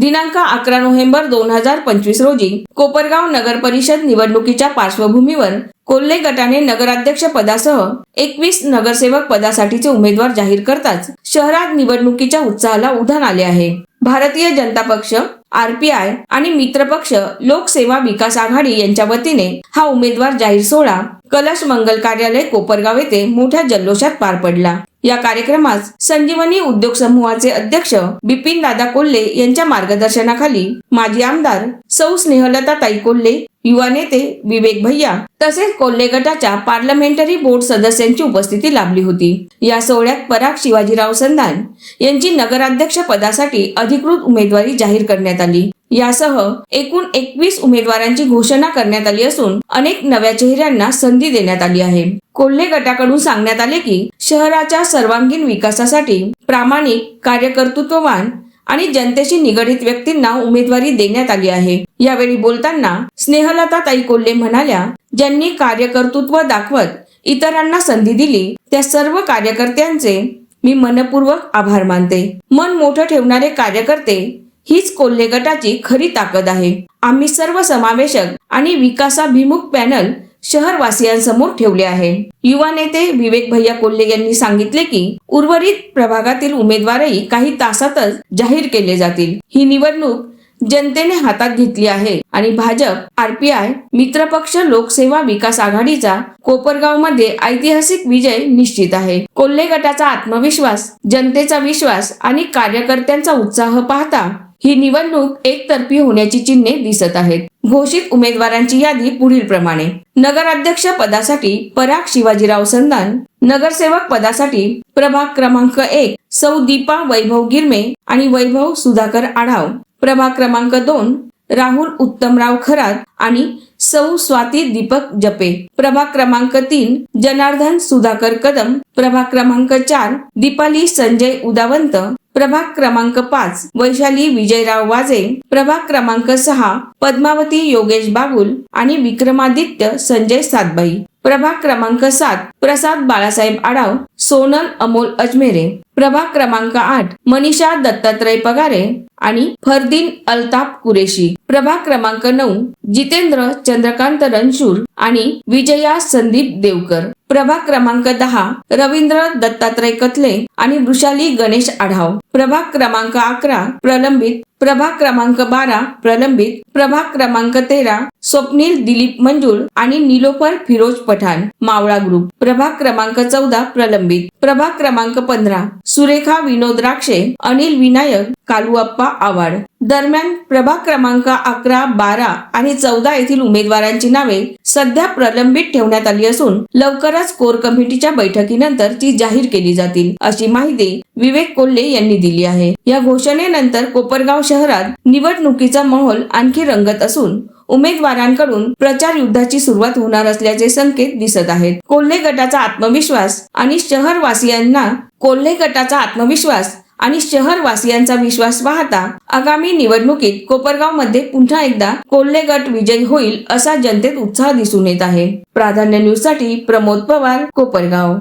दिनांक अकरा नोव्हेंबर दोन हजार पंचवीस रोजी कोपरगाव नगर परिषद निवडणुकीच्या पार्श्वभूमीवर कोल्हे गटाने नगराध्यक्ष पदासह एकवीस नगरसेवक पदासाठीचे उमेदवार जाहीर करताच शहरात निवडणुकीच्या उत्साहाला उधाण आले आहे. भारतीय जनता पक्ष आरपीआय आणि मित्रपक्ष लोकसेवा विकास आघाडी यांच्या वतीने हा उमेदवार जाहीर सोहळा कलश मंगल कार्यालय कोपरगाव येथे मोठ्या जल्लोषात पार पडला. या कार्यक्रमास संजीवनी उद्योग समूहाचे अध्यक्ष बिपिन दादा कोल्हे यांच्या मार्गदर्शनाखाली माजी आमदार सौ स्नेहलता ताई कोल्हे युवा नेते विवेक भैया तसेच कोल्हे गटाच्या पार्लमेंटरी बोर्ड सदस्यांची उपस्थिती लाभली होती. या सोहळ्यात पराग शिवाजीराव संधान यांची नगराध्यक्ष पदासाठी अधिकृत उमेदवारी जाहीर करण्यात आली. यासह एकूण एकवीस उमेदवारांची घोषणा करण्यात आली असून अनेक नव्या चेहऱ्यांना संधी देण्यात आली आहे. कोल्हे गटाकडून सांगण्यात आले की शहराच्या सर्वांगीण विकासासाठी प्रामाणिक कार्यकर्तृत्ववान आणि जनतेशी निगडित व्यक्तींना उमेदवारी देण्यात आली आहे. यावेळी बोलताना स्नेहलता ताई कोल्हे म्हणाल्या ज्यांनी कार्यकर्तृत्व दाखवत इतरांना संधी दिली त्या सर्व कार्यकर्त्यांचे मी मनपूर्वक आभार मानते. मन मोठं ठेवणारे कार्यकर्ते हीच कोल्हे गटाची खरी ताकद आहे. आम्ही सर्व समावेशक आणि विकासाभिमुख पॅनल शहरवासियांसमोर ठेवले आहे. युवा नेते विवेक भैया कोल्हे यांनी सांगितले की उर्वरित प्रभागातील उमेदवारही काही तासातच जाहीर केले जातील. ही निवडणूक जनतेने हातात घेतली आहे आणि भाजप आरपीआय मित्रपक्ष लोकसेवा विकास आघाडीचा कोपरगावमध्ये ऐतिहासिक विजय निश्चित आहे. कोल्हे गटाचा आत्मविश्वास जनतेचा विश्वास आणि कार्यकर्त्यांचा उत्साह पाहता ही निवडणूक एकतर्फी होण्याची चिन्हे दिसत आहेत. घोषित उमेदवारांची यादी पुढील प्रमाणे. नगराध्यक्ष पदासाठी पराग शिवाजीराव संदान नगरसेवक पदासाठी प्रभाग क्रमांक एक सौ दीपा वैभव गिरमे आणि वैभव सुधाकर आढाव. प्रभाग क्रमांक दोन राहुल उत्तमराव खरात आणि सौ स्वाती दीपक जपे. प्रभाग क्रमांक तीन जनार्दन सुधाकर कदम. प्रभाग क्रमांक चार दीपाली संजय उदावंत. प्रभाग क्रमांक पाच वैशाली विजयराव वाजे प्रभाग क्रमांक सहा पद्मावती योगेश बागुल आणि विक्रमादित्य संजय सातबाई. प्रभाग क्रमांक सात प्रसाद बाळासाहेब आडाव सोनल अमोल अजमेरे प्रभाग क्रमांक आठ मनीषा दत्तात्रय पगारे आणि फरदीन अल्ताफ कुरेशी. प्रभाग क्रमांक नऊ जितेंद्र चंद्रकांत रणशूर आणि विजया संदीप देवकर. प्रभाग क्रमांक दहा रवींद्र दत्तात्रय कथले आणि वृषाली गणेश आढाव. प्रभाग क्रमांक अकरा प्रलंबित प्रभाग क्रमांक बारा प्रलंबित. प्रभाग क्रमांक तेरा स्वप्नील दिलीप मंजूर आणि निलोफर फिरोज पठाण मावळा ग्रुप प्रभाग क्रमांक चौदा प्रलंबित. प्रभाग क्रमांक पंधरा सुरेखा विनोद राक्षे अनिल विनायक कालुअप्पा आवाड दरम्यान प्रभाग क्रमांक अकरा बारा आणि चौदा येथील उमेदवारांची नावे सध्या प्रलंबित ठेवण्यात आली असून लवकरच कोर कमिटीच्या बैठकीनंतर ती जाहीर केली जातील अशी माहिती विवेक कोल्हे यांनी दिली आहे. या घोषणेनंतर कोपरगाव शहरात निवडणुकीचा माहोल आणखी रंगत असून उमेदवारांकडून प्रचार युद्धाची सुरुवात होणार असल्याचे संकेत दिसत आहेत. कोल्हे गटाचा आत्मविश्वास आणि शहरवासियांना कोल्हे गटाचा आत्मविश्वास आणि शहरवासियांचा विश्वास पाहता आगामी निवडणुकीत कोपरगावमध्ये पुन्हा एकदा कोल्हे गट विजयी होईल असा जनतेत उत्साह दिसून येत आहे. प्राधान्य न्यूजसाठी प्रमोद पवार कोपरगाव.